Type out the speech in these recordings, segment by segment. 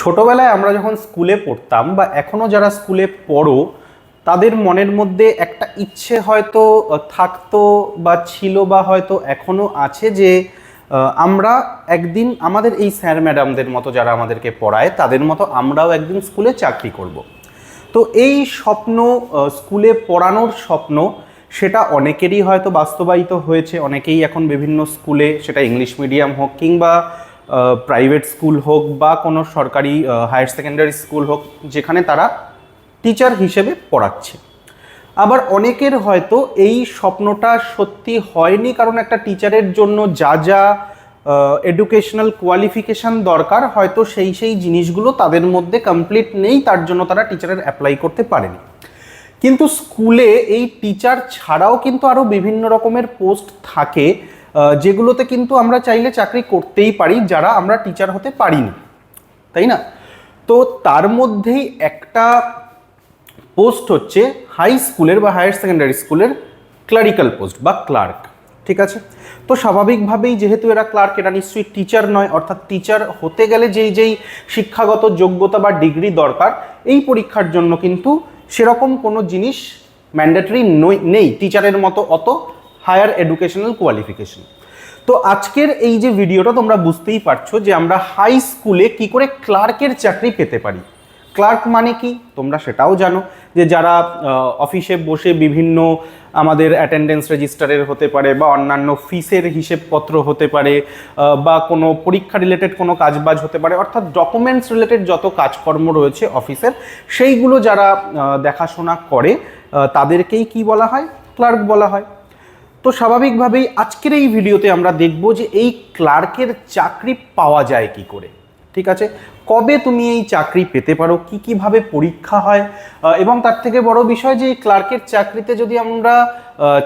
ছোটবেলায় আমরা যখন স্কুলে পড়তাম বা এখনও যারা স্কুলে পড়ো, তাদের মনের মধ্যে একটা ইচ্ছে হয়তো থাকতো বা ছিল বা হয়তো এখনও আছে যে আমরা একদিন আমাদের এই স্যার ম্যাডামদের মতো যারা আমাদেরকে পড়ায়, তাদের মতো আমরাও একদিন স্কুলে চাকরি করব। তো এই স্বপ্ন স্কুলে পড়ানোর স্বপ্ন, সেটা অনেকেরই হয়তো বাস্তবায়িত হয়েছে অনেকেই এখন বিভিন্ন স্কুলে, সেটা ইংলিশ মিডিয়াম হোক কিংবা প্রাইভেট স্কুল হোক বা কোনো সরকারি হায়ার সেকেন্ডারি স্কুল হোক, যেখানে তারা টিচার হিসেবে পড়াচ্ছে। আবার অনেকের হয়তো এই স্বপ্নটা সত্যি হয়নি, কারণ একটা টিচারের জন্য যা যা এডুকেশনাল কোয়ালিফিকেশান দরকার, হয়তো সেই সেই জিনিসগুলো তাদের মধ্যে কমপ্লিট নেই, তার জন্য তারা টিচারের অ্যাপ্লাই করতে পারেনি। কিন্তু স্কুলে এই টিচার ছাড়াও কিন্তু আরও বিভিন্ন রকমের পোস্ট থাকে যেগুলোতে কিন্তু আমরা চাইলে চাকরি করতেই পারি, যারা আমরা টিচার হতে পারিনি, তাই না? তো তার মধ্যেই একটা পোস্ট হচ্ছে হাই স্কুলের বা হায়ার সেকেন্ডারি স্কুলের ক্লারিক্যাল পোস্ট বা ক্লার্ক ঠিক আছে? তো স্বাভাবিকভাবেই যেহেতু এরা ক্লার্ক এরা নিশ্চয়ই টিচার নয়, অর্থাৎ টিচার হতে গেলে যেই যেই শিক্ষাগত যোগ্যতা বা ডিগ্রি দরকার, এই পরীক্ষার জন্য কিন্তু সেরকম কোনো জিনিস ম্যান্ডেটরি নেই টিচারের মতো অত হায়ার এডুকেশনাল কোয়ালিফিকেশন। তো আজকের এই যে ভিডিওটা তোমরা বুঝতেই পারছ যে আমরা হাই স্কুলে কি করে ক্লার্কের চাকরি পেতে পারি। ক্লার্ক মানে কি? তোমরা সেটাও জানো যে যারা অফিসে বসে বিভিন্ন আমাদের অ্যাটেন্ডেন্স রেজিস্টারের হতে পারে বা অন্যান্য ফিসের হিসেবপত্র হতে পারে বা কোনো পরীক্ষা রিলেটেড কোনো কাজবাজ হতে পারে, অর্থাৎ ডকুমেন্টস রিলেটেড যত কাজকর্ম রয়েছে অফিসের, সেইগুলো যারা দেখাশোনা করে তাদেরকেই কি বলা হয়? ক্লার্ক বলা হয়। তো স্বাভাবিকভাবেই আজকের এই ভিডিওতে আমরা দেখব যে এই ক্লার্কের চাকরি পাওয়া যায় কি করে। ঠিক আছে? কবে তুমি এই চাকরি পেতে পারো? কি, কীভাবে পরীক্ষা হয়? এবং তার থেকে বড় বিষয় যে ক্লার্কের চাকরিতে যদি আমরা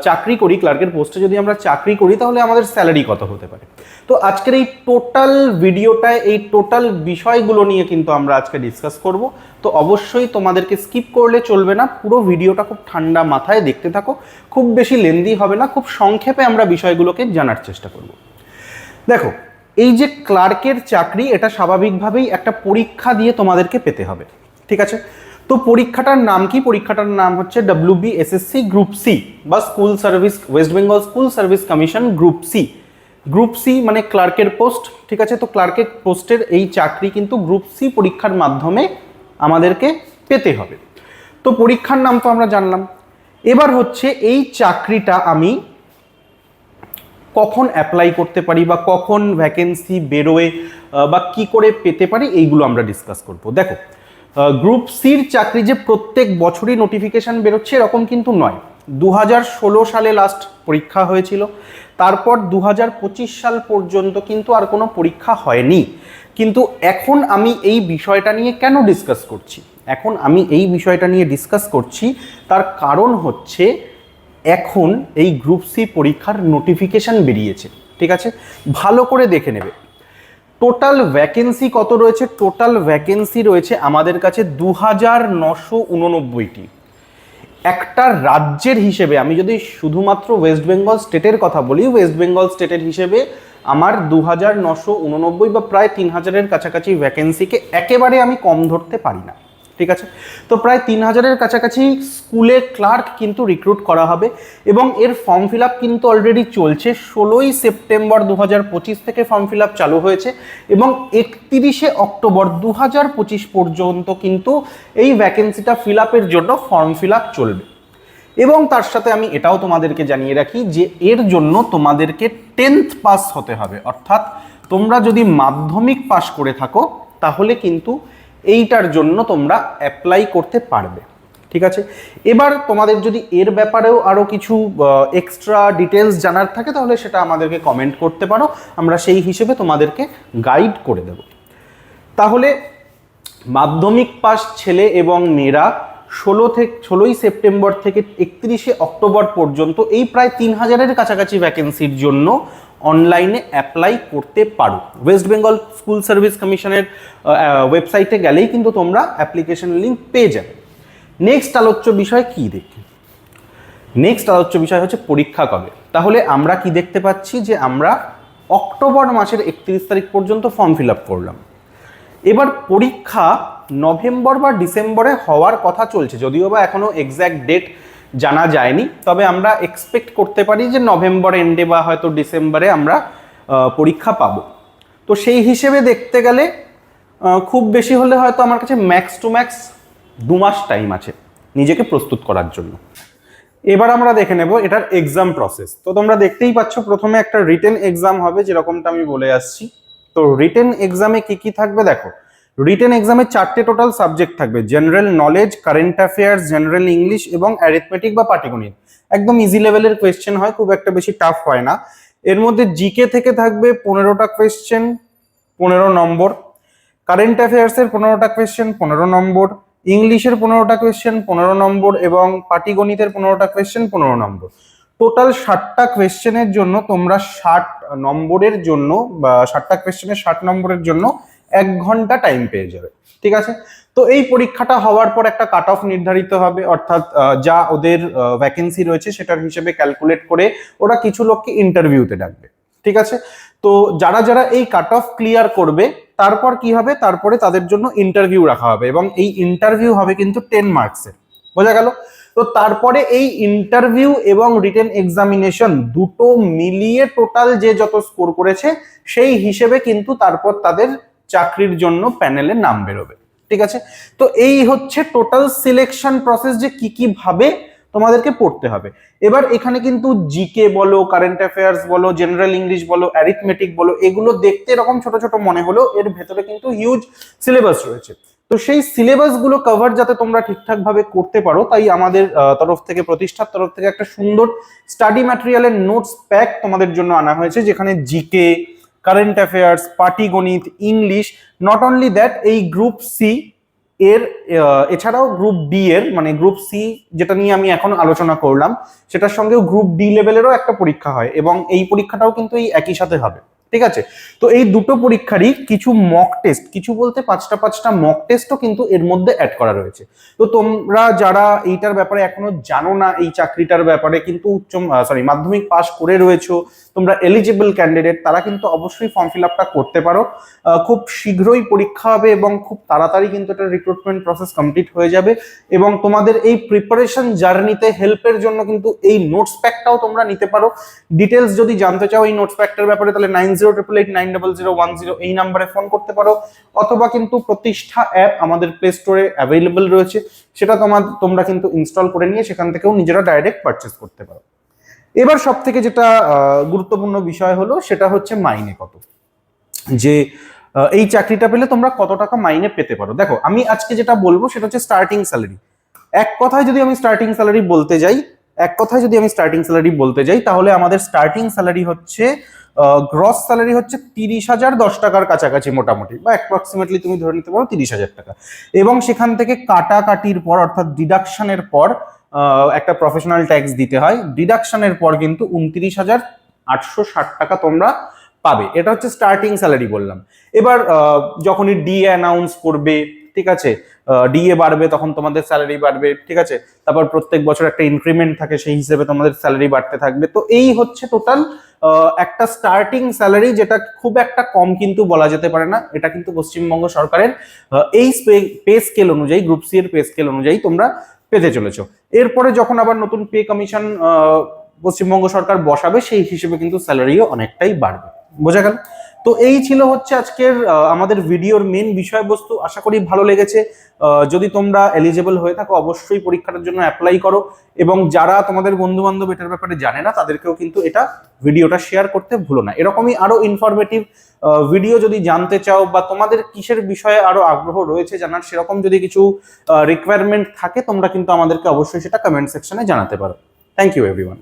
চাকরি করি, ক্লার্কের পোস্টে যদি আমরা চাকরি করি, তাহলে আমাদের স্যালারি কত হতে পারে? তো আজকের এই টোটাল ভিডিওটায় এই টোটাল বিষয়গুলো নিয়ে কিন্তু আমরা আজকে ডিসকাস করব। তো অবশ্যই তোমাদেরকে স্কিপ করলে চলবে না, পুরো ভিডিওটা খুব ঠান্ডা মাথায় দেখতে থাকো। খুব বেশি লেন্দি হবে না, খুব সংক্ষেপে আমরা বিষয়গুলোকে জানার চেষ্টা করব। দেখো এই যে ক্লার্কের চাকরি, এটা স্বাভাবিকভাবেই একটা পরীক্ষা দিয়ে তোমাদেরকে পেতে হবে, ঠিক আছে? তো পরীক্ষাটার নাম কি? পরীক্ষাটার নাম হচ্ছে W B SSC group C বা school service West Bengal school service commission group C group C মানে ক্লার্কের পোস্ট, ঠিক আছে? তো ক্লার্কের পোস্টের এই চাকরি কিন্তু গ্রুপ সি পরীক্ষার মাধ্যমে আমাদেরকে পেতে হবে। তো পরীক্ষার নাম তো আমরা জানলাম। এবার হচ্ছে এই চাকরিটা আমি কখন অ্যাপ্লাই করতে পারি বা কখন ভ্যাকেন্সি বেরোয় বা কি করে পেতে পারি, এইগুলো আমরা ডিসকাস করব। দেখো গ্রুপ সির চাকরি যে প্রত্যেক বছরই নোটিফিকেশান বেরোচ্ছে এরকম কিন্তু নয়। দু সালে লাস্ট পরীক্ষা হয়েছিল, তারপর দু হাজার পঁচিশ সাল পর্যন্ত কিন্তু আর কোনো পরীক্ষা হয়নি। কিন্তু এখন আমি এই বিষয়টা নিয়ে কেন ডিসকাস করছি? এখন আমি এই বিষয়টা নিয়ে ডিসকাস করছি, তার কারণ হচ্ছে এখন এই গ্রুপ সি পরীক্ষার নোটিফিকেশান বেরিয়েছে, ঠিক আছে? ভালো করে দেখে নেবে। টোটাল ভ্যাকেন্সি কত রয়েছে? টোটাল ভ্যাকেন্সি রয়েছে আমাদের কাছে দু হাজার নশো উননব্বইটি। একটা রাজ্যের হিসেবে, আমি যদি শুধুমাত্র ওয়েস্ট বেঙ্গল স্টেটের কথা বলি ওয়েস্ট বেঙ্গল স্টেটের হিসেবে আমার দু হাজার নশো উননব্বই বা প্রায় তিন হাজারের কাছাকাছি ভ্যাকেন্সিকে একেবারে আমি কম ধরতে পারি না। ঠিক আছে? তো প্রায় তিন হাজারের কাছাকাছি স্কুলে ক্লার্ক কিন্তু রিক্রুট করা হবে এবং এর ফর্ম ফিল আপ কিন্তু অলরেডি চলছে। ষোলোই সেপ্টেম্বর দু হাজার পঁচিশ থেকে ফর্ম ফিল আপ চালু হয়েছে এবং একত্রিশে অক্টোবর দু হাজার পঁচিশ পর্যন্ত কিন্তু এই ভ্যাকেন্সিটা ফিল আপের জন্য ফর্ম ফিল আপ চলবে। এবং তার সাথে আমি এটাও তোমাদেরকে জানিয়ে রাখি যে এর জন্য তোমাদেরকে টেন্থ পাস হতে হবে। অর্থাৎ তোমরা যদি মাধ্যমিক পাস করে থাকো, তাহলে কিন্তু এইটার জন্য তোমরা অ্যাপ্লাই করতে পারবে, ঠিক আছে? এবার তোমাদের যদি এর ব্যাপারেও আরও কিছু এক্সট্রা ডিটেলস জানার থাকে, তাহলে সেটা আমাদেরকে কমেন্ট করতে পারো, আমরা সেই হিসেবে তোমাদেরকে গাইড করে দেব। তাহলে, মাধ্যমিক পাস ছেলে এবং মেয়েরা ষোলো থেকে, ষোলোই সেপ্টেম্বর থেকে একত্রিশে অক্টোবর পর্যন্ত এই প্রায় তিন হাজারের কাছাকাছি ভ্যাকেন্সির জন্য অনলাইনে অ্যাপ্লাই করতে পারো। ওয়েস্ট বেঙ্গল স্কুল সার্ভিস কমিশনের ওয়েবসাইটে গেলেই কিন্তু তোমরা অ্যাপ্লিকেশন লিঙ্ক পেয়ে যাবে। নেক্সট আলোচ্য বিষয় কি দেখি? নেক্সট আলোচ্য বিষয় হচ্ছে পরীক্ষা কবে? তাহলে আমরা কি দেখতে পাচ্ছি যে আমরা অক্টোবর মাসের একত্রিশ তারিখ পর্যন্ত ফর্ম ফিল আপ করলাম। এবার পরীক্ষা নভেম্বর বা ডিসেম্বরে হওয়ার কথা চলছে, যদিও বা এখনও এক্স্যাক্ট ডেট জানা যায়নি। তবে আমরা এক্সপেক্ট করতে পারি যে নভেম্বর এন্ডে বা হয়তো ডিসেম্বরে আমরা পরীক্ষা পাবো। তো সেই হিসেবে দেখতে গেলে খুব বেশি হলে হয়তো আমার কাছে ম্যাক্স টু ম্যাক্স দু মাস টাইম আছে নিজেকে প্রস্তুত করার জন্য। এবার আমরা দেখে নেব এটার এক্সাম প্রসেস তো তোমরা দেখতেই পাচ্ছ, প্রথমে একটা রিটেন এক্সাম হবে, যেরকমটা আমি বলে আসছি। তো রিটেন এক্সামে কি কি থাকবে দেখো রিটেন এক্সামে চারটে টোটাল সাবজেক্ট থাকবে general knowledge current affairs general English এবং অ্যারিথমেটিক বা পাটিগণিত একদম ইজি লেভেলের কোয়েশ্চেন হয়, খুব একটা বেশি টাফ হয় না। এর মধ্যে জিকে থেকে থাকবে পনেরোটা কোয়েশ্চেন পনেরো নম্বর। কারেন্ট অ্যাফেয়ার্সের পনেরোটা কোয়েশ্চেন পনেরো নম্বর। ইংলিশের পনেরোটা কোয়েশ্চেন পনেরো নম্বর এবং পাটিগণিতের পনেরোটা কোয়েশ্চেন পনেরো নম্বর। টোটাল ষাটটা কোয়েশ্চেনের জন্য তোমরা ষাট নম্বরের জন্য বা ষাটটা কোয়েশ্চেনের ষাট নম্বরের জন্য এক ঘণ্টা টাইম পেয়ে যাবে, ঠিক আছে? তো এই পরীক্ষাটা হওয়ার পর একটা কাট অফ নির্ধারিত হবে, অর্থাৎ যা ওদের ভ্যাকেন্সি রয়েছে সেটার হিসেবে ক্যালকুলেট করে ওরা কিছু লোককে ইন্টারভিউতে ডাকবে, ঠিক আছে? তো যারা যারা এই কাট অফ ক্লিয়ার করবে, তারপর কি হবে? তারপরে তাদের জন্য ইন্টারভিউ রাখা হবে এবং এই ইন্টারভিউ হবে কিন্তু টেন মার্কসের বোঝা গেল? তো তারপরে এই ইন্টারভিউ এবং রিটেন এক্সামিনেশন দুটো মিলিয়ে টোটাল যে যত স্কোর করেছে, সেই হিসেবে কিন্তু তারপর তাদের চাকরির জন্য প্যানেলে নাম বেরোবে, ঠিক আছে? তো এই হচ্ছে টোটাল সিলেকশন প্রসেস যে কি কি ভাবে তোমাদেরকে পড়তে হবে। এবার এখানে কিন্তু জিকে বলো কারেন্ট অ্যাফেয়ার্স বলো জেনারেল ইংলিশ বলো অ্যারিথমেটিক বলো, এগুলো দেখতে এরকম ছোট ছোট মনে হলো এর ভেতরে কিন্তু হিউজ সিলেবাস রয়েছে। তো সেই সিলেবাসগুলো কভার যাতে তোমরা ঠিকঠাক ভাবে করতে পারো, তাই আমাদের তরফ থেকে, প্রতিষ্ঠার তরফ থেকে একটা সুন্দর স্টাডি ম্যাটেরিয়ালের নোটস প্যাক তোমাদের জন্য আনা হয়েছে, যেখানে জিকে কারেন্ট অ্যাফেয়ার্স পার্টি গণিত ইংলিশ নট অনলি দ্যাট এই গ্রুপ সি এর এছাড়াও গ্রুপ ডি এর মানে গ্রুপ সি যেটা নিয়ে আমি এখন আলোচনা করলাম, সেটার সঙ্গেও গ্রুপ ডি লেভেলেরও একটা পরীক্ষা হয় এবং এই পরীক্ষাটাও কিন্তু এই একই সাথে হবে। ঠিক আছে? তো এই দুটো পরীক্ষারই কিছু মক টেস্ট কিছু বলতে পাঁচটা পাঁচটা মক টেস্টও কিন্তু এর মধ্যে অ্যাড করা রয়েছে। তো তোমরা যারা এইটার ব্যাপারে এখনও জানো না, এই চাকরিটার ব্যাপারে কিন্তু উচ্চ সরি মাধ্যমিক পাস করে রয়েছো, তোমরা এলিজিবল ক্যান্ডিডেট তারা কিন্তু অবশ্যই ফর্ম ফিল আপটা করতে পারো। খুব শীঘ্রই পরীক্ষা হবে এবং খুব তাড়াতাড়ি কিন্তু এটা রিক্রুটমেন্ট প্রসেস কমপ্লিট হয়ে যাবে এবং তোমাদের এই প্রিপারেশন জার্নিতে হেল্পের জন্য কিন্তু এই নোটস প্যাকটাও তোমরা নিতে পারো। ডিটেলস যদি জানতে চাও এই নোটস প্যাকটার ব্যাপারে, তাহলে nine zero triple eight nine double zero one zero এই নাম্বারে ফোন করতে পারো। অথবা কিন্তু প্রতিষ্ঠা অ্যাপ আমাদের প্লে স্টোরে অ্যাভেলেবল রয়েছে। সেটা তোমার, তোমরা কিন্তু ইনস্টল করে নিয়ে সেখান থেকেও নিজেরা ডাইরেক্ট পারচেস করতে পারো। এবার সব থেকে যেটা গুরুত্বপূর্ণ বিষয় হলো, সেটা হচ্ছে মাইনে কত। যে এই চাকরিটা পেলে তোমরা কত টাকা মাইনে পেতে পারো। দেখো, আমি আজকে যেটা বলব সেটা হচ্ছে স্টার্টিং স্যালারি এক কথায় যদি আমি স্টার্টিং স্যালারি বলতে যাই, এক কথায় যদি আমি স্টার্টিং স্যালারি বলতে যাই, তাহলে আমাদের স্টার্টিং স্যালারি হচ্ছে গ্রস স্যালারি হচ্ছে তিরিশ হাজার দশ টাকার কাছাকাছি মোটামুটি, বা অ্যাপ্রক্সিমেটলি তুমি ধরে নিতে পারো তিরিশ হাজার টাকা। এবং সেখান থেকে কাটাকাটির পর, অর্থাৎ ডিডাকশনের পর একটা প্রফেশনাল ট্যাক্স দিতে হয়। ডিডাকশনের পর কিন্তু উনত্রিশ হাজার আটশো ষাট টাকা তোমরা পাবে। এটা হচ্ছে স্টার্টিং স্যালারি বললাম। এবার যখনই ডি অ্যানাউন্স করবে ঠিক আছে? ডিএ বাড়বে, তখন তোমাদের স্যালারি বাড়বে, ঠিক আছে? তারপর প্রত্যেক বছর একটা ইনক্রিমেন্ট থাকে, সেই হিসেবে তোমাদের স্যালারি বাড়তে থাকবে। তো এই হচ্ছে টোটাল একটা স্টার্টিং স্যালারি যেটা খুব একটা কম কিন্তু বলা যেতে পারে না। এটা কিন্তু পশ্চিমবঙ্গ সরকারের এই পে স্কেল অনুযায়ী গ্রুপ সি এর পে স্কেল অনুযায়ী তোমরা পেতে চলেছো। এরপরে যখন আবার নতুন পে কমিশন পশ্চিমবঙ্গ সরকার বসাবে, সেই হিসেবে কিন্তু স্যালারিও অনেকটাই বাড়বে। বোঝা গেল? তো এই ছিল হচ্ছে আজকের আমাদের ভিডিওর মেন বিষয়বস্তু। আশা করি ভালো লেগেছে। যদি তোমরা এলিজেবল হয়ে থাকো, অবশ্যই পরীক্ষাটার জন্য অ্যাপ্লাই করো। এবং যারা তোমাদের বন্ধু বান্ধব এটার ব্যাপারে জানে না, তাদেরকেও কিন্তু এটা ভিডিওটা শেয়ার করতে ভুলো না। এরকমই আরও ইনফরমেটিভ ভিডিও যদি জানতে চাও বা তোমাদের কিসের বিষয়ে আরও আগ্রহ রয়েছে জানার, সেরকম যদি কিছু রিকোয়ারমেন্ট থাকে, তোমরা কিন্তু আমাদেরকে অবশ্যই সেটা কমেন্ট সেকশনে জানাতে পারো। Thank you everyone